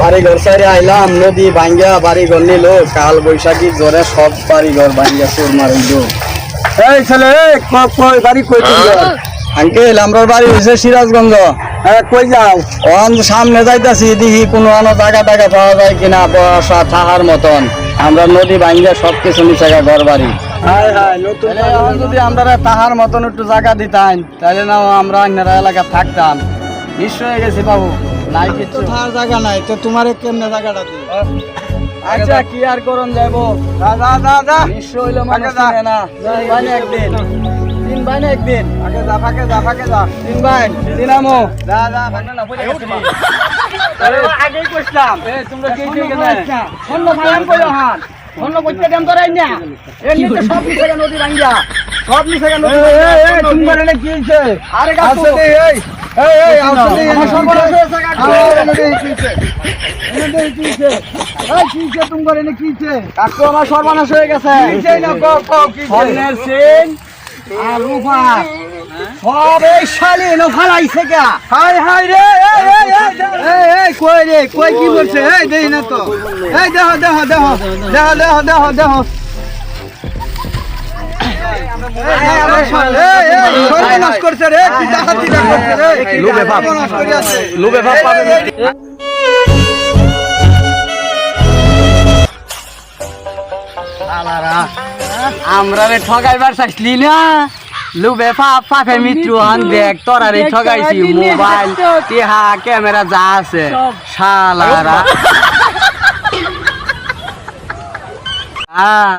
বাড়ি ঘর সাইরে আইলাম নদী ভাঙ্গা বাড়ি ঘর নিল কাল বৈশাখী জ্বরে সব বাড়ি ঘর ভাঙ্গা মারিল এই ছেলে কই বাড়ি কই আঙ্কেল আমরা বাড়ি হয়েছে সিরাজগঞ্জ। হ্যাঁ কই যাও? অন সামনে যাইতাছি দেখি কোনো আনো জায়গা টাকা পাওয়া যায় কিনা বসা থাকার মতন। আমরা নদী ভাঙ্গা সব কিছু নিচে ঘর বাড়ি। নতুন যদি আমরা তাহার মতন একটু জায়গা দিতাম তাহলে না আমরা অন্যরা এলাকা থাকতাম। নিশ্চয় হয়ে গেছি বাবু। নাই কিছু। জায়গা নাই তো তোমার কেমনে জায়গাটা দিই আচ্ছা কি আর করন যাইবো? যা যা যা হইল না। তিন একদিন। তিন ভাই একদিন। ফাঁকে যা ফাঁকে যা ফাঁকে যা। তিন ভাই দিনামো যা যা ফাঁকে আগেই কইছিলাম। এ তোমরা কি ঠিক আছে অন্য ভাইয়ান কইলো হান। অন্য কইতে দেন তোরাই না। এমনিতে সব কেন নদী ভাঙ্গিয়া। সব নিছে নদী এই, এই, এই, ভাঙ্গিয়া কি হইছে? আরে এই, কাকু। আমার সর্বনাশ হয়ে গেছে আর রূপা সব এই শালি এনে ফালাইছে গা হাই, হাই রে, এই, এই, এই, এই, এই, কই রে, কই কি বলছে? এই, দেই না তো। এই, দেহ, দেহ, দেহ, দেহ, দেহ, দেহ, দেহ। আমার রে, ঠগাইবার চাইছিলি না লুবে পাপ পাপের মৃত্যু হান। দেখ তোরা রে ঠগাইছি মোবাইল। টিহা ক্যামেরা যা আছে শালারা। আ